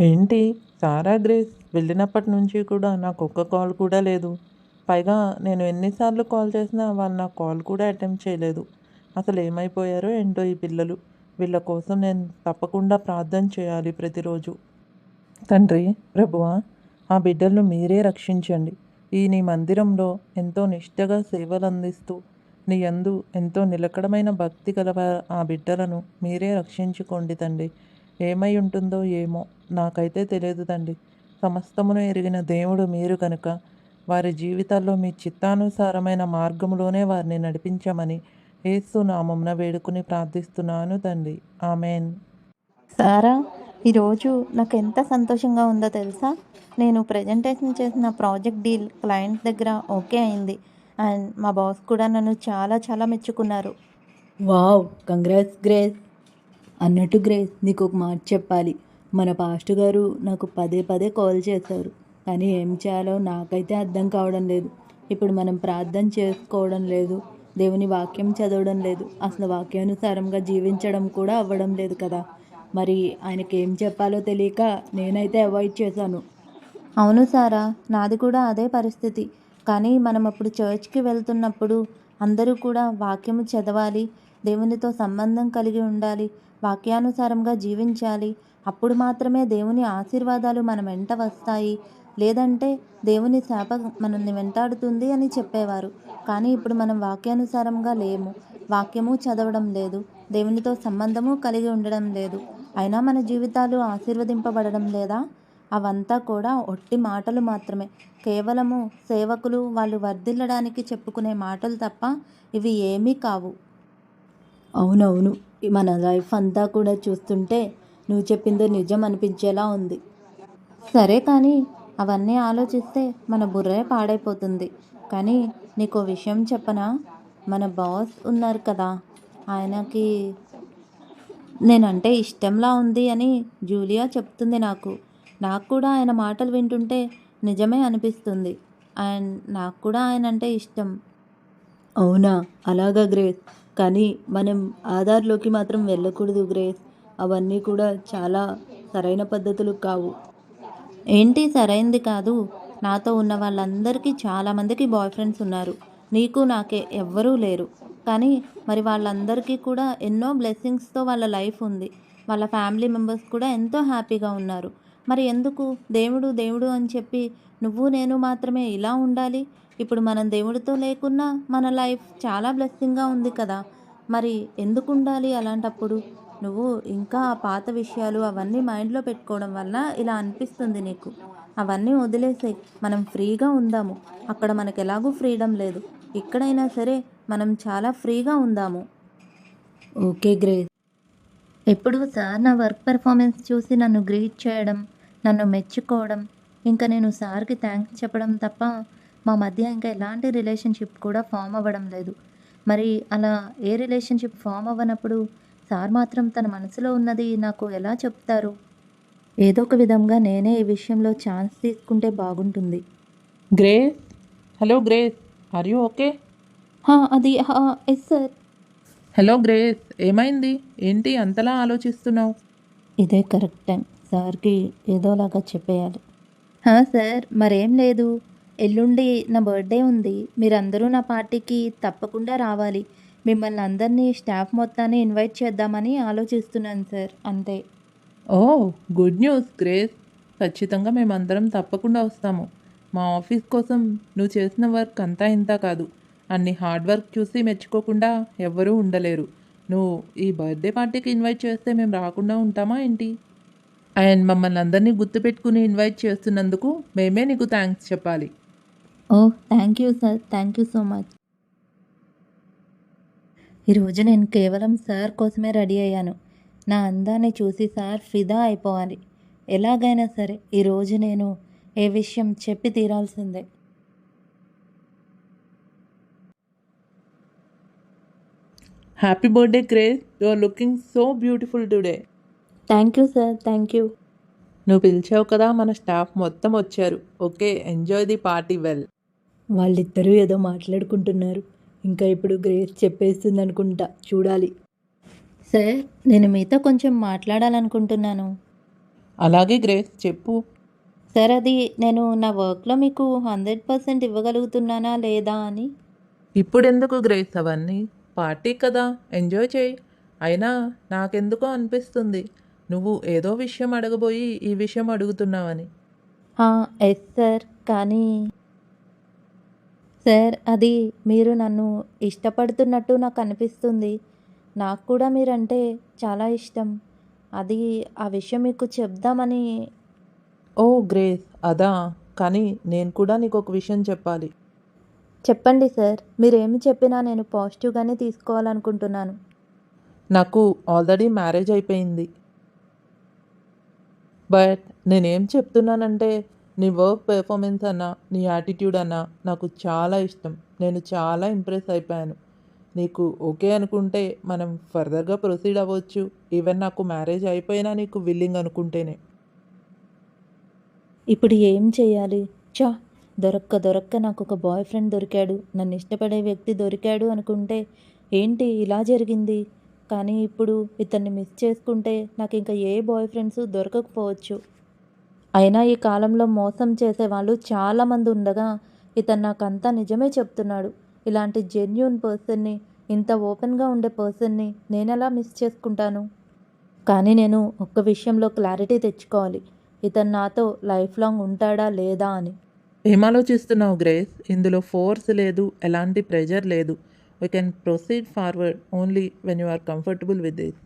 ఏంటి? సారా గ్రేస్ వెళ్ళినప్పటి నుంచి కూడా నాకు ఒక్క కాల్ కూడా లేదు. పైగా నేను ఎన్నిసార్లు కాల్ చేసినా వాళ్ళు నా కాల్ కూడా అటెంప్ట్ చేయలేదు. అసలు ఏమైపోయారో ఏంటో ఈ పిల్లలు. వీళ్ళ కోసం నేను తప్పకుండా ప్రార్థన చేయాలి ప్రతిరోజు. తండ్రి ప్రభువా ఆ బిడ్డలను మీరే రక్షించండి. ఈ నీ మందిరంలో ఎంతో నిష్ఠగా సేవలు అందిస్తూ నీ యందు ఎంతో నిలకడమైన భక్తి గల ఆ బిడ్డలను మీరే రక్షించుకోండి తండ్రి. ఏమై ఉంటుందో ఏమో. నాకైతే తెలియదు తండ్రి సమస్తమును ఎరిగిన దేవుడు మీరు కనుక వారి జీవితాల్లో మీ చిత్తానుసారమైన మార్గంలోనే వారిని నడిపించమని ఏసు నామమున వేడుకుని ప్రార్థిస్తున్నాను తండ్రి. ఆమెన్. సారా ఈరోజు నాకు ఎంత సంతోషంగా ఉందో తెలుసా? నేను ప్రజెంటేషన్ చేసిన ప్రాజెక్ట్ డీల్ క్లయింట్ దగ్గర ఓకే అయింది. అండ్ మా బాస్ కూడా నన్ను చాలా చాలా మెచ్చుకున్నారు. వావ్ కంగ్రాట్స్ గ్రేస్ అన్నట్టు గ్రేస్ నీకు ఒక మాట చెప్పాలి. మన పాస్టర్ గారు నాకు పదే పదే కాల్ చేశారు. కానీ ఏం చేయాలో నాకైతే అర్థం కావడం లేదు. ఇప్పుడు మనం ప్రార్థన చేసుకోవడం లేదు. దేవుని వాక్యం చదవడం లేదు. అసలు వాక్యానుసారంగా జీవించడం కూడా అవ్వడం లేదు కదా. మరి ఆయనకి ఏం చెప్పాలో తెలియక నేనైతే అవాయిడ్ చేశాను. అవును సారా నాది కూడా అదే పరిస్థితి. కానీ మనం అప్పుడు చర్చ్కి వెళ్తున్నప్పుడు అందరూ కూడా వాక్యము చదవాలి దేవునితో సంబంధం కలిగి ఉండాలి వాక్యానుసారంగా జీవించాలి అప్పుడు మాత్రమే దేవుని ఆశీర్వాదాలు మన వెంట వస్తాయి. లేదంటే దేవుని శాప మనల్ని వెంటాడుతుంది అని చెప్పేవారు. కానీ ఇప్పుడు మనం వాక్యానుసారంగా లేము. వాక్యము చదవడం లేదు. దేవునితో సంబంధము కలిగి ఉండడం లేదు. అయినా మన జీవితాలు ఆశీర్వదింపబడడం లేదా? అవంతా కూడా ఒట్టి మాటలు మాత్రమే. కేవలము సేవకులు వాళ్ళు వర్ధిల్లడానికి చెప్పుకునే మాటలు తప్ప ఇవి ఏమీ కావు. అవునవును. మన లైఫ్ అంతా కూడా చూస్తుంటే నువ్వు చెప్పిందో నిజం అనిపించేలా ఉంది. సరే కానీ అవన్నీ ఆలోచిస్తే మన బుర్రే పాడైపోతుంది. కానీ నీకు విషయం చెప్పనా? మన బాస్ ఉన్నారు కదా. ఆయనకి నేనంటే ఇష్టంలా ఉంది అని జూలియా చెప్తుంది నాకు. నాకు కూడా ఆయన మాటలు వింటుంటే నిజమే అనిపిస్తుంది. అండ్ నాకు కూడా ఆయన అంటే ఇష్టం. అవునా? అలాగా గ్రేస్. కానీ మనం ఆధార్లోకి మాత్రం వెళ్ళకూడదు గ్రేస్. అవన్నీ కూడా చాలా సరైన పద్ధతులు కావు. ఏంటి సరైంది కాదు? నాతో ఉన్న వాళ్ళందరికీ చాలామందికి బాయ్ ఫ్రెండ్స్ ఉన్నారు. నీకు నాకే ఎవ్వరూ లేరు. కానీ మరి వాళ్ళందరికీ కూడా ఎన్నో బ్లెస్సింగ్స్తో వాళ్ళ లైఫ్ ఉంది. వాళ్ళ ఫ్యామిలీ మెంబర్స్ కూడా ఎంతో హ్యాపీగా ఉన్నారు. మరి ఎందుకు? దేవుడు దేవుడు అని చెప్పి నువ్వు నేను మాత్రమే ఇలా ఉండాలి? ఇప్పుడు మనం దేవుడితో లేకున్నా మన లైఫ్ చాలా బ్లెస్సింగ్గా ఉంది కదా. మరి ఎందుకు ఉండాలి అలాంటప్పుడు? నువ్వు ఇంకా ఆ పాత విషయాలు అవన్నీ మైండ్లో పెట్టుకోవడం వల్ల ఇలా అనిపిస్తుంది నీకు. అవన్నీ వదిలేసే మనం ఫ్రీగా ఉందాము. అక్కడ మనకు ఎలాగూ ఫ్రీడమ్ లేదు. ఎక్కడైనా సరే మనం చాలా ఫ్రీగా ఉందాము. Okay great. ఎప్పుడు సార్ నా వర్క్ పెర్ఫార్మెన్స్ చూసి నన్ను గ్రీట్ చేయడం నన్ను మెచ్చుకోవడం ఇంకా నేను సార్కి థ్యాంక్స్ చెప్పడం తప్ప మా మధ్య ఇంకా ఎలాంటి రిలేషన్షిప్ కూడా ఫామ్ అవ్వడం లేదు. మరి అలా ఏ రిలేషన్షిప్ ఫామ్ అవ్వనప్పుడు సార్ మాత్రం తన మనసులో ఉన్నది నాకు ఎలా చెప్తారు? ఏదో ఒక విధంగా నేనే ఈ విషయంలో ఛాన్స్ తీసుకుంటే బాగుంటుంది. Grace hello Grace are you okay హా, అది ఎస్ సార్ హలో గ్రేస్ ఏమైంది? ఏంటి అంతలా ఆలోచిస్తున్నావు? ఇదే కరెక్ట్ టైం సార్కి ఏదోలాగా చెప్పేయాలి. హా, సార్ మరేం లేదు. ఎల్లుండి నా బర్త్డే ఉంది. మీరందరూ నా పార్టీకి తప్పకుండా రావాలి. మిమ్మల్ని అందరినీ స్టాఫ్ మొత్తాన్ని ఇన్వైట్ చేద్దామని ఆలోచిస్తున్నాను సార్. అంతే. Oh good news Grace. ఖచ్చితంగా మేమందరం తప్పకుండా వస్తాము. మా ఆఫీస్ కోసం నువ్వు చేసిన వర్క్ అంతా ఇంత కాదు. అన్ని హార్డ్ వర్క్ చూసి మెచ్చుకోకుండా ఎవ్వరూ ఉండలేరు. నువ్వు ఈ బర్త్డే పార్టీకి ఇన్వైట్ చేస్తే మేము రాకుండా ఉంటామా ఏంటి? అండ్ మమ్మల్ని అందరినీ గుర్తుపెట్టుకుని ఇన్వైట్ చేస్తున్నందుకు మేమే నీకు థ్యాంక్స్ చెప్పాలి. ఓ thank you sir. Thank you so much. ఈరోజు నేను కేవలం సార్ కోసమే రెడీ అయ్యాను. నా అందాన్ని చూసి సార్ ఫిదా అయిపోవాలి. ఎలాగైనా సరే ఈరోజు నేను ఏ విషయం చెప్పి తీరాల్సిందే. Happy birthday Grace you are looking so beautiful today. Thank you sir. Thank you. నువ్వు పిలిచావు కదా మన స్టాఫ్ మొత్తం వచ్చారు. Okay enjoy the party well. వాళ్ళిద్దరూ ఏదో మాట్లాడుకుంటున్నారు. ఇంకా ఇప్పుడు గ్రేస్ చెప్పేస్తుంది అనుకుంటా చూడాలి. సార్ నేను మీతో కొంచెం మాట్లాడాలనుకుంటున్నాను. అలాగే గ్రేస్ చెప్పు. సార్ అది నేను నా వర్క్లో మీకు హండ్రెడ్ పర్సెంట్ ఇవ్వగలుగుతున్నానా లేదా అని. ఇప్పుడెందుకు గ్రేస్? అవన్నీ పార్టీ కదా ఎంజాయ్ చేయి. అయినా నాకెందుకో అనిపిస్తుంది. నువ్వు ఏదో విషయం అడగబోయి ఈ విషయం అడుగుతున్నావని. ఎస్ సార్ కానీ సార్ అది మీరు నన్ను ఇష్టపడుతున్నట్టు నాకు అనిపిస్తుంది. నాకు కూడా మీరంటే చాలా ఇష్టం. అది ఆ విషయం మీకు చెప్దామని. ఓ గ్రేస్ అదా. కానీ నేను కూడా నీకు ఒక విషయం చెప్పాలి. చెప్పండి సార్ మీరేమి చెప్పినా నేను పాజిటివ్గానే తీసుకోవాలనుకుంటున్నాను. నాకు ఆల్రెడీ మ్యారేజ్ అయిపోయింది. బట్ నేనేం చెప్తున్నానంటే నీ వర్క్ పెర్ఫార్మెన్స్ అన్నా నీ యాటిట్యూడ్ అన్నా నాకు చాలా ఇష్టం. నేను చాలా ఇంప్రెస్ అయిపోయాను. నీకు ఓకే అనుకుంటే మనం ఫర్దర్గా ప్రొసీడ్ అవ్వచ్చు. ఈవెన్ నాకు మ్యారేజ్ అయిపోయినా నీకు విల్లింగ్ అనుకుంటేనే. ఇప్పుడు ఏం చేయాలి? చా దొరక్క దొరక్క నాకు ఒక బాయ్ ఫ్రెండ్ దొరికాడు. నన్ను ఇష్టపడే వ్యక్తి దొరికాడు అనుకుంటే ఏంటి ఇలా జరిగింది? కానీ ఇప్పుడు ఇతన్ని మిస్ చేసుకుంటే నాకు ఇంకా ఏ బాయ్ ఫ్రెండ్స్ దొరకకపోవచ్చు. అయినా ఈ కాలంలో మోసం చేసే వాళ్ళు చాలామంది ఉండగా ఇతను నాకు అంతా నిజమే చెప్తున్నాడు. ఇలాంటి జెన్యున్ పర్సన్ని ఇంత ఓపెన్గా ఉండే పర్సన్ని నేను ఎలా మిస్ చేసుకుంటాను? కానీ నేను ఒక్క విషయంలో క్లారిటీ తెచ్చుకోవాలి. ఇతను నాతో లైఫ్ లాంగ్ ఉంటాడా లేదా అని. ఏం ఆలోచిస్తున్నావు గ్రేస్? ఇందులో ఫోర్స్ లేదు ఎలాంటి ప్రెజర్ లేదు. We can proceed forward only when you are comfortable with this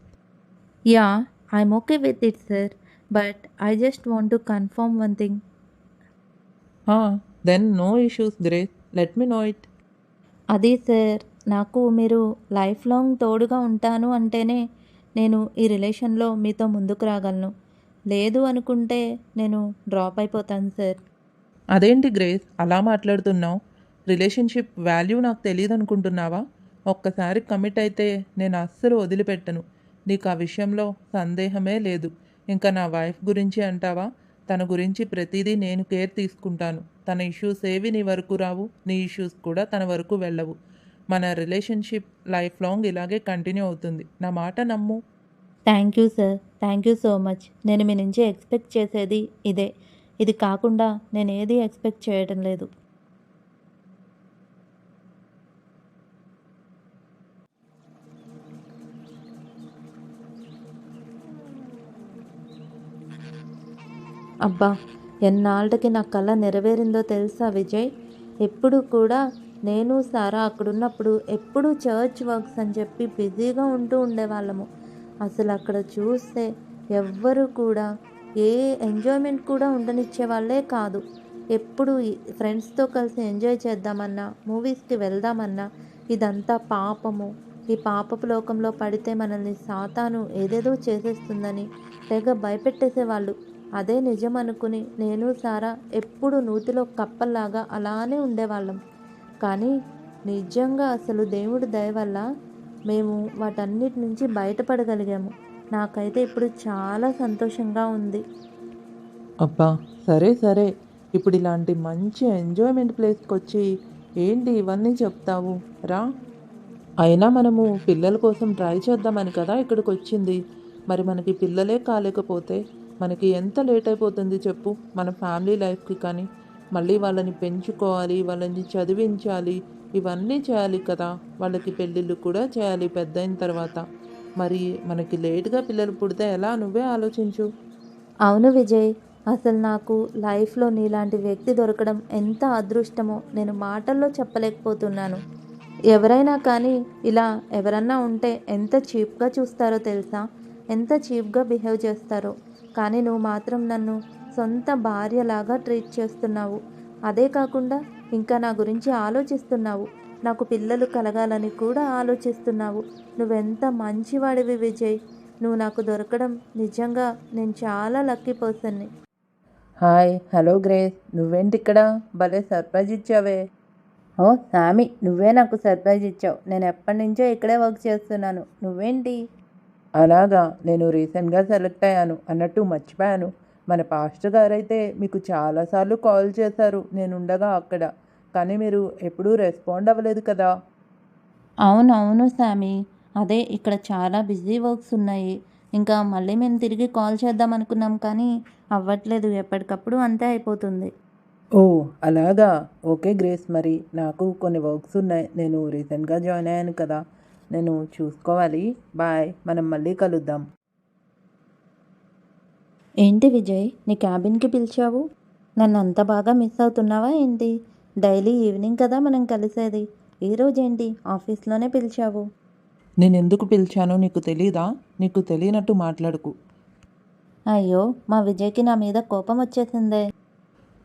yeah I'm okay with it sir but I just want to confirm one thing then no issues Grace let me know it అది sir నాకు మీరు life long తోడుగా ఉంటాను అంటేనే నేను ఈ రిలేషన్లో మీతో ముందుకు రాగలను. లేదు అనుకుంటే నేను డ్రాప్ అయిపోతాను సార్. అదేంటి గ్రేస్ అలా మాట్లాడుతున్నావు? రిలేషన్షిప్ వాల్యూ నాకు తెలియదు అనుకుంటున్నావా? ఒక్కసారి కమిట్ అయితే నేను అస్సలు వదిలిపెట్టను. నీకు ఆ విషయంలో సందేహమే లేదు. ఇంకా నా వైఫ్ గురించి అంటావా? తన గురించి ప్రతిదీ నేను కేర్ తీసుకుంటాను. తన ఇష్యూస్ ఏవి నీ వరకు రావు నీ ఇష్యూస్ కూడా తన వరకు వెళ్ళవు. మన రిలేషన్షిప్ లైఫ్ లాంగ్ ఇలాగే కంటిన్యూ అవుతుంది. నా మాట నమ్ము. Thank you sir. Thank you so much. నేను మీ నుంచి ఎక్స్పెక్ట్ చేసేది ఇదే. ఇది కాకుండా నేను ఏది ఎక్స్పెక్ట్ చేయడం లేదు. అబ్బా ఎన్నాళ్ళకి నా కళ నెరవేరిందో తెలుసా విజయ్? ఎప్పుడు కూడా నేను సారా అక్కడున్నప్పుడు ఎప్పుడు చర్చ్ వర్క్స్ అని చెప్పి బిజీగా ఉంటూ ఉండేవాళ్ళము. అసలు అక్కడ చూస్తే ఎవ్వరు కూడా ఏ ఎంజాయ్మెంట్ కూడా ఉండనిచ్చే వాళ్ళే కాదు. ఎప్పుడు ఫ్రెండ్స్తో కలిసి ఎంజాయ్ చేద్దామన్నా మూవీస్కి వెళ్దామన్నా ఇదంతా పాపము. ఈ పాపపు లోకంలో పడితే మనల్ని సాతాను ఏదేదో చేసేస్తుందని తెగ భయపెట్టేసేవాళ్ళు. అదే నిజం అనుకుని నేను సారా ఎప్పుడు నూతిలో కప్పల్లాగా అలానే ఉండేవాళ్ళం. కానీ నిజంగా అసలు దేవుడి దయ వల్ల మేము వాటన్నిటి నుంచి బయటపడగలిగాము. నాకైతే ఇప్పుడు చాలా సంతోషంగా ఉంది. అబ్బా సరే సరే. ఇప్పుడు ఇలాంటి మంచి ఎంజాయ్మెంట్ ప్లేస్కి వచ్చి ఏంటి ఇవన్నీ చెప్తావు? రా. అయినా మనము పిల్లల కోసం ట్రై చేద్దామని కదా ఇక్కడికి వచ్చింది మరి మనకి పిల్లలే కాలేకపోతే మనకి ఎంత లేట్ అయిపోతుంది చెప్పు. మన ఫ్యామిలీ లైఫ్కి కానీ మళ్ళీ వాళ్ళని పెంచుకోవాలి వాళ్ళని చదివించాలి ఇవన్నీ చేయాలి కదా. వాళ్ళకి పెళ్ళిళ్ళు కూడా చేయాలి పెద్ద అయిన తర్వాత. మరి మనకి లేట్గా పిల్లలు పుడితే ఎలా? నువ్వే ఆలోచించు. అవును విజయ్ అసలు నాకు లైఫ్లో నీలాంటి వ్యక్తి దొరకడం ఎంత అదృష్టమో నేను మాటల్లో చెప్పలేకపోతున్నాను. ఎవరైనా కానీ ఇలా ఎవరన్నా ఉంటే ఎంత చీప్గా చూస్తారో తెలుసా? ఎంత చీప్గా బిహేవ్ చేస్తారో? కానీ నువ్వు మాత్రం నన్ను సొంత భార్యలాగా ట్రీట్ చేస్తున్నావు. అదే కాకుండా ఇంకా నా గురించి ఆలోచిస్తున్నావు. నాకు పిల్లలు కలగాలని కూడా ఆలోచిస్తున్నావు. నువ్వెంత మంచివాడివి విజయ్. నువ్వు నాకు దొరకడం నిజంగా నేను చాలా లక్కీ పర్సన్ని. Hi hello Grace. నువ్వేంటి ఇక్కడ భలే సర్ప్రైజ్ ఇచ్చావే. ఓ సామి నువ్వే నాకు సర్ప్రైజ్ ఇచ్చావు. నేను ఎప్పటి నుంచో ఇక్కడే వర్క్ చేస్తున్నాను. నువ్వేంటి? అలాగా నేను రీసెంట్గా సెలెక్ట్ అయ్యాను అన్నట్టు మర్చిపోయాను. మన పాస్టర్ గారైతే మీకు చాలాసార్లు కాల్ చేశారు నేను ఉండగా అక్కడ. కానీ మీరు ఎప్పుడూ రెస్పాండ్ అవ్వలేదు కదా. అవునవును సామి. అదే ఇక్కడ చాలా బిజీ వర్క్స్ ఉన్నాయి. ఇంకా మళ్ళీ మేము తిరిగి కాల్ చేద్దాం అనుకున్నాం కానీ అవ్వట్లేదు. ఎప్పటికప్పుడు అంతే అయిపోతుంది. ఓ అలాగా. ఓకే గ్రేస్ మరి. నాకు కొన్ని వర్క్స్ ఉన్నాయి. నేను రీసెంట్గా జాయిన్ అయ్యాను కదా. నేను చూసుకోవాలి. బాయ్. మనం మళ్ళీ కలుద్దాం. ఏంటి విజయ్? నీ క్యాబిన్కి పిలిచావు? నన్ను అంత బాగా మిస్ అవుతున్నావా ఏంటి? డైలీ ఈవినింగ్ కదా మనం కలిసేది. ఈరోజు ఏంటి? ఆఫీస్లోనే పిలిచావు. నేను ఎందుకు పిలిచానో నీకు తెలీదా? నీకు తెలియనట్టు మాట్లాడుకు. అయ్యో మా విజయ్కి నా మీద కోపం వచ్చేసిందే.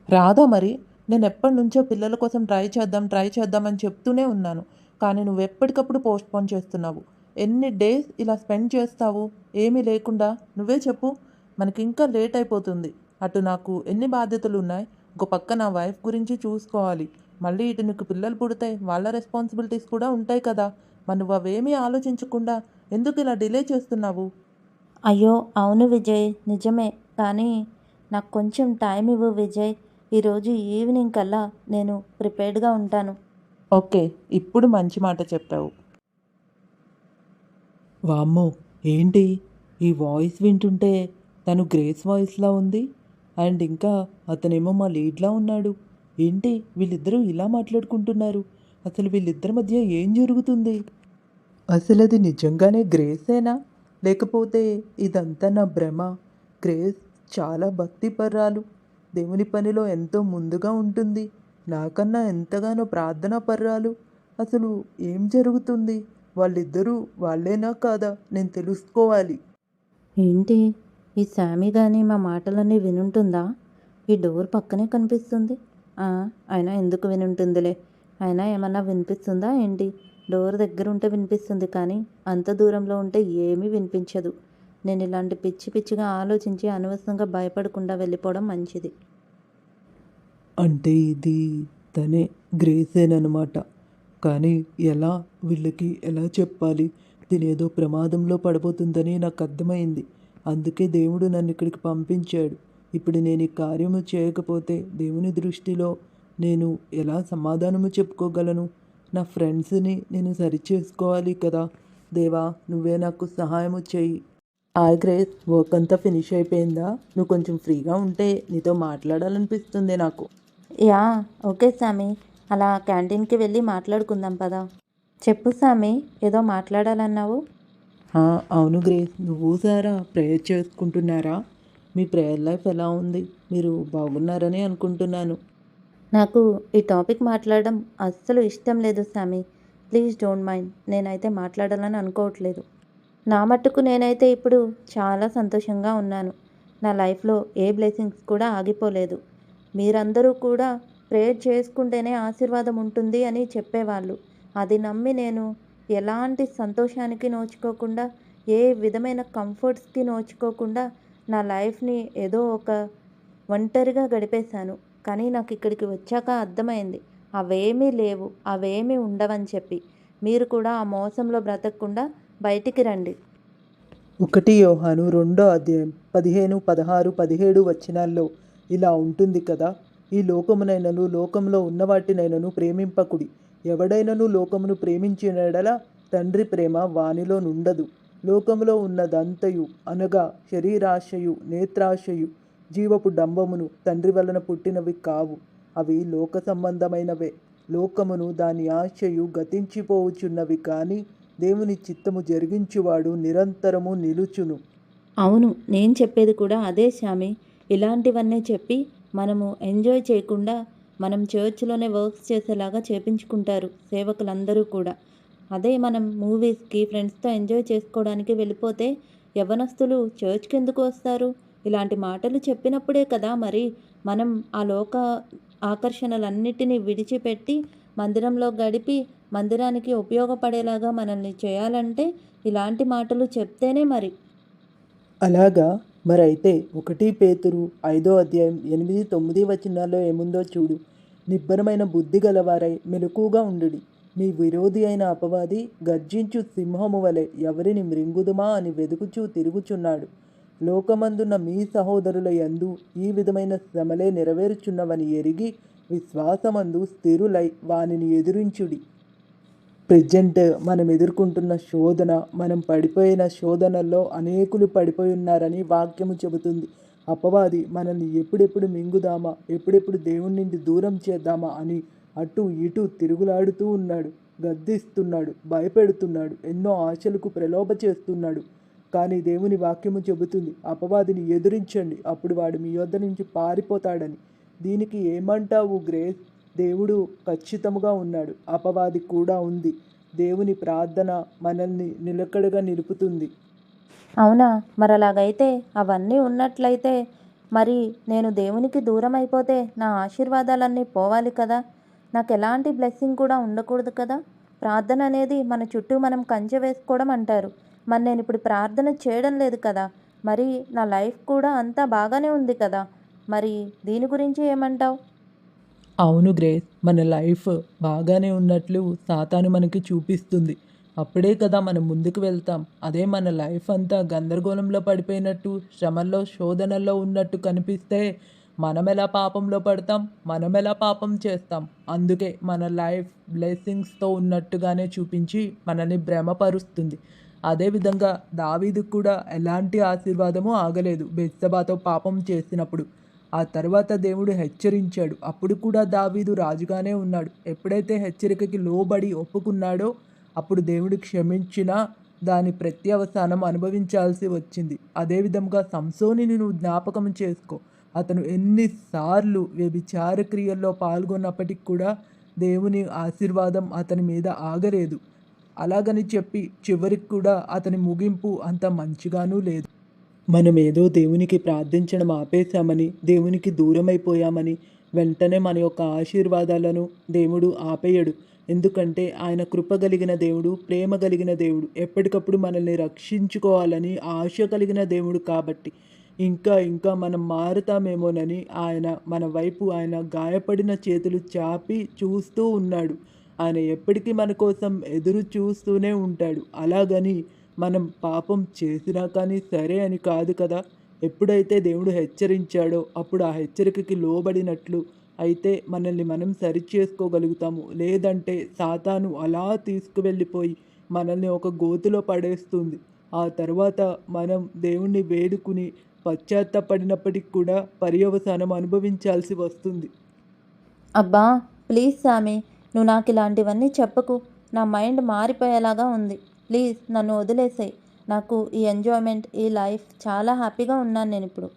రాదా మరి? నేను ఎప్పటి నుంచో పిల్లల కోసం ట్రై చేద్దాం ట్రై చేద్దామని చెప్తూనే ఉన్నాను. కానీ నువ్వు ఎప్పటికప్పుడు పోస్ట్పోన్ చేస్తున్నావు. ఎన్ని డేస్ ఇలా స్పెండ్ చేస్తావు? ఏమీ లేకుండా. నువ్వే చెప్పు. మనకి ఇంకా లేట్ అయిపోతుంది అటు నాకు ఎన్ని బాధ్యతలు ఉన్నాయి ఒక పక్క నా వైఫ్ గురించి చూసుకోవాలి. మళ్ళీ ఇటు నీకు పిల్లలు పుడతాయి వాళ్ళ రెస్పాన్సిబిలిటీస్ కూడా ఉంటాయి కదా. మరి నువ్వు అవేమీ ఆలోచించకుండా ఎందుకు ఇలా డిలే చేస్తున్నావు? అయ్యో అవును విజయ్. నిజమే. కానీ నాకు కొంచెం టైం ఇవ్వు విజయ్. ఈరోజు ఈవినింగ్ కల్లా నేను ప్రిపేర్డ్గా ఉంటాను. ఓకే ఇప్పుడు మంచి మాట చెప్పావు. వామ్మో ఏంటి? ఈ వాయిస్ వింటుంటే తను గ్రేస్ వాయిస్లా ఉంది. అండ్ ఇంకా అతనేమో మా లీడ్లా ఉన్నాడు. ఏంటి? వీళ్ళిద్దరూ ఇలా మాట్లాడుకుంటున్నారు. అసలు వీళ్ళిద్దరి మధ్య ఏం జరుగుతుంది? అసలు అది నిజంగానే గ్రేసేనా? లేకపోతే ఇదంతా నా భ్రమ? గ్రేస్ చాలా భక్తిపర్రాలు. దేవుని పనిలో ఎంతో ముందుగా ఉంటుంది. నాకన్నా ఎంతగానో ప్రార్థనా పర్రాలు. అసలు ఏం జరుగుతుంది? వాళ్ళిద్దరూ వాళ్ళేనా కాదా? నేను తెలుసుకోవాలి. ఏంటి? ఈ సామి కానీ మా మాటలన్నీ వినుంటుందా? ఈ డోర్ పక్కనే కనిపిస్తుంది. అయినా ఎందుకు వినుంటుందిలే? అయినా ఏమన్నా వినిపిస్తుందా ఏంటి? డోర్ దగ్గర ఉంటే వినిపిస్తుంది కానీ అంత దూరంలో ఉంటే ఏమీ వినిపించదు. నేను ఇలాంటి పిచ్చి పిచ్చిగా ఆలోచించి అనవసరంగా భయపడకుండా వెళ్ళిపోవడం మంచిది. అంటే ఇది తనే గ్రేసేన్ అనమాట కానీ ఎలా? వీళ్ళకి ఎలా చెప్పాలి? తినేదో ప్రమాదంలో పడిపోతుందని నాకు అర్థమైంది. అందుకే దేవుడు నన్ను ఇక్కడికి పంపించాడు. ఇప్పుడు నేను ఈ కార్యము చేయకపోతే దేవుని దృష్టిలో నేను ఎలా సమాధానము చెప్పుకోగలను? నా ఫ్రెండ్స్ని నేను సరిచేసుకోవాలి కదా? దేవా నువ్వే నాకు సహాయము చేయి. హాయ్ గ్రేస్ వర్క్ అంతా ఫినిష్ అయిపోయిందా? నువ్వు కొంచెం ఫ్రీగా ఉంటే నీతో మాట్లాడాలనిపిస్తుంది నాకు. యా ఓకే సామి. అలా క్యాంటీన్కి వెళ్ళి మాట్లాడుకుందాం పదా. చెప్పు సామి ఏదో మాట్లాడాలన్నావు? అవును గ్రేస్. నువ్వు సారా ప్రేయర్ చేసుకుంటున్నారా? మీ ప్రేయర్ లైఫ్ ఎలా ఉంది? మీరు బాగున్నారని అనుకుంటున్నాను. నాకు ఈ టాపిక్ మాట్లాడడం అస్సలు ఇష్టం లేదు సామి. Please don't mind. నేనైతే మాట్లాడాలని అనుకోవట్లేదు. నా మట్టుకు నేనైతే ఇప్పుడు చాలా సంతోషంగా ఉన్నాను. నా లైఫ్లో ఏ బ్లెస్సింగ్స్ కూడా ఆగిపోలేదు. మీరందరూ కూడా ప్రేయర్ చేసుకుంటేనే ఆశీర్వాదం ఉంటుంది అని చెప్పేవాళ్ళు. అది నమ్మి నేను ఎలాంటి సంతోషానికి నోచుకోకుండా ఏ విధమైన కంఫర్ట్స్కి నోచుకోకుండా నా లైఫ్ని ఏదో ఒక ఒంటరిగా గడిపేశాను. కానీ నాకు ఇక్కడికి వచ్చాక అర్థమైంది అవేమీ లేవు అవేమీ ఉండవని చెప్పి. మీరు కూడా ఆ మోసంలో బ్రతకకుండా బయటికి రండి. ఒకటి యోహాను రెండో అధ్యాయం పదిహేను పదహారు పదిహేడు వచ్చినాల్లో ఇలా ఉంటుంది కదా. ఈ లోకమునైనను లోకంలో ఉన్న వాటినైనను ప్రేమింపకుడి. ఎవడైనను లోకమును ప్రేమించినడల తండ్రి ప్రేమ వానిలో నుండదు లోకములో ఉన్నదంతయు అనగా శరీరాశయు నేత్రాశయు జీవపు డంబమును తండ్రి వలన పుట్టినవి కావు. అవి లోక సంబంధమైనవే. లోకమును దాని ఆశయు గతించిపోవుచున్నవి కానీ దేవుని చిత్తము జరిగించువాడు నిరంతరము నిలుచును. అవును నేను చెప్పేది కూడా అదే శామి ఇలాంటివన్నీ చెప్పి మనము ఎంజాయ్ చేయకుండా మనం చర్చ్లోనే వర్క్స్ చేసేలాగా చేపించుకుంటారు సేవకులందరూ కూడా. అదే మనం మూవీస్కి ఫ్రెండ్స్తో ఎంజాయ్ చేసుకోవడానికి వెళ్ళిపోతే యవనస్తులు చర్చ్కి ఎందుకు వస్తారు? ఇలాంటి మాటలు చెప్పినప్పుడే కదా మరి మనం ఆ లోక ఆకర్షణలన్నిటినీ విడిచిపెట్టి మందిరంలో గడిపి మందిరానికి ఉపయోగపడేలాగా మనల్ని చేయాలంటే ఇలాంటి మాటలు చెప్తేనే మరి. అలాగా మరైతే ఒకటి పేతురు ఐదో అధ్యాయం ఎనిమిది తొమ్మిది వచనాల్లో ఏముందో చూడు. నిబ్బరమైన బుద్ధి గలవారై మెలకుగా ఉండుడి. మీ విరోధి అయిన అపవాది గర్జించు సింహము వలె ఎవరిని మృంగుదుమా అని వెదుకుచూ తిరుగుచున్నాడు. లోకమందున్న మీ సహోదరుల యందు ఈ విధమైన శ్రమలే నెరవేరుచున్నవని ఎరిగి విశ్వాసమందు స్థిరులై వానిని ఎదిరించుడి. ప్రజెంట్ మనం ఎదుర్కొంటున్న శోధన మనం పడిపోయిన శోధనల్లో అనేకులు పడిపోయి ఉన్నారని వాక్యము చెబుతుంది. అపవాది మనల్ని ఎప్పుడెప్పుడు మింగుదామా ఎప్పుడెప్పుడు దేవుని నుండి దూరం చేద్దామా అని అటు ఇటు తిరుగులాడుతూ ఉన్నాడు. గద్దిస్తున్నాడు భయపెడుతున్నాడు ఎన్నో ఆశలకు ప్రలోభ చేస్తున్నాడు. కానీ దేవుని వాక్యము చెబుతుంది అపవాదిని ఎదిరించండి అప్పుడు వాడు మీ యొద్ద నుంచి పారిపోతాడని. దీనికి ఏమంటావు గ్రేస్? దేవుడు ఖచ్చితముగా ఉన్నాడు. అపవాది కూడా ఉంది. దేవుని ప్రార్థన మనల్ని నిలకడగా నిలుపుతుంది. అవునా? మరి అలాగైతే అవన్నీ ఉన్నట్లయితే మరి నేను దేవునికి దూరం అయిపోతే నా ఆశీర్వాదాలన్నీ పోవాలి కదా? నాకు ఎలాంటి బ్లెస్సింగ్ కూడా ఉండకూడదు కదా? ప్రార్థన అనేది మన చుట్టూ మనం కంచె వేసుకోవడం అంటారు. మరి నేను ఇప్పుడు ప్రార్థన చేయడం లేదు కదా? మరి నా లైఫ్ కూడా అంతా బాగానే ఉంది కదా? మరి దీని గురించి ఏమంటావు? అవును గ్రేస్ మన లైఫ్ బాగానే ఉన్నట్లు సాతాను మనకి చూపిస్తుంది. అప్పుడే కదా మనం ముందుకు వెళ్తాం. అదే మన లైఫ్ అంతా గందరగోళంలో పడిపోయినట్టు శ్రమల్లో శోధనల్లో ఉన్నట్టు కనిపిస్తే మనం ఎలా పాపంలో పడతాం? మనం ఎలా పాపం చేస్తాం? అందుకే మన లైఫ్ బ్లెస్సింగ్స్తో ఉన్నట్టుగానే చూపించి మనల్ని భ్రమపరుస్తుంది. అదేవిధంగా దావీదుకు కూడా ఎలాంటి ఆశీర్వాదము ఆగలేదు. బెత్సబాతో పాపం చేసినప్పుడు ఆ తర్వాత దేవుడు హెచ్చరించాడు. అప్పుడు కూడా దావీదు రాజుగానే ఉన్నాడు. ఎప్పుడైతే హెచ్చరికకి లోబడి ఒప్పుకున్నాడో అప్పుడు దేవుడు క్షమించినా దాని ప్రత్యవసానం అనుభవించాల్సి వచ్చింది. అదేవిధంగా సంసోనిని నువ్వు జ్ఞాపకం చేసుకో. అతను ఎన్నిసార్లు వ్యభిచార క్రియల్లో పాల్గొన్నప్పటికి కూడా దేవుని ఆశీర్వాదం అతని మీద ఆగలేదు. అలాగని చెప్పి చివరికి కూడా అతని ముగింపు అంత మంచిగానూ లేదు. మనం ఏదో దేవునికి ప్రార్థించడం ఆపేశామని దేవునికి దూరమైపోయామని వెంటనే మన యొక్క ఆశీర్వాదాలను దేవుడు ఆపేయడు. ఎందుకంటే ఆయన కృప కలిగిన దేవుడు ప్రేమ కలిగిన దేవుడు ఎప్పటికప్పుడు మనల్ని రక్షించుకోవాలని ఆశ కలిగిన దేవుడు కాబట్టి ఇంకా ఇంకా మనం మారుతామేమోనని ఆయన మన వైపు ఆయన గాయపడిన చేతులు చాపి చూస్తూ ఉన్నాడు. ఆయన ఎప్పటికీ మన కోసం ఎదురు చూస్తూనే ఉంటాడు. అలాగని మనం పాపం చేసినా కానీ సరే అని కాదు కదా. ఎప్పుడైతే దేవుడు హెచ్చరించాడో అప్పుడు ఆ హెచ్చరికకి లోబడినట్లు అయితే మనల్ని మనం సరి చేసుకోగలుగుతాము లేదంటే సాతాను అలా తీసుకువెళ్ళిపోయి మనల్ని ఒక గోతులో పడేస్తుంది. ఆ తర్వాత మనం దేవుణ్ణి వేడుకుని పశ్చాత్తపడినప్పటికి కూడా పర్యవసానం అనుభవించాల్సి వస్తుంది. అబ్బా ప్లీజ్ సామి నువ్వు నాకు ఇలాంటివన్నీ చెప్పకు. నా మైండ్ మారిపోయేలాగా ఉంది. ప్లీజ్ నన్ను వదిలేసేయి. నాకు ఈ ఎంజాయ్మెంట్ ఈ లైఫ్ చాలా హ్యాపీగా ఉన్నాను నేను ఇప్పుడు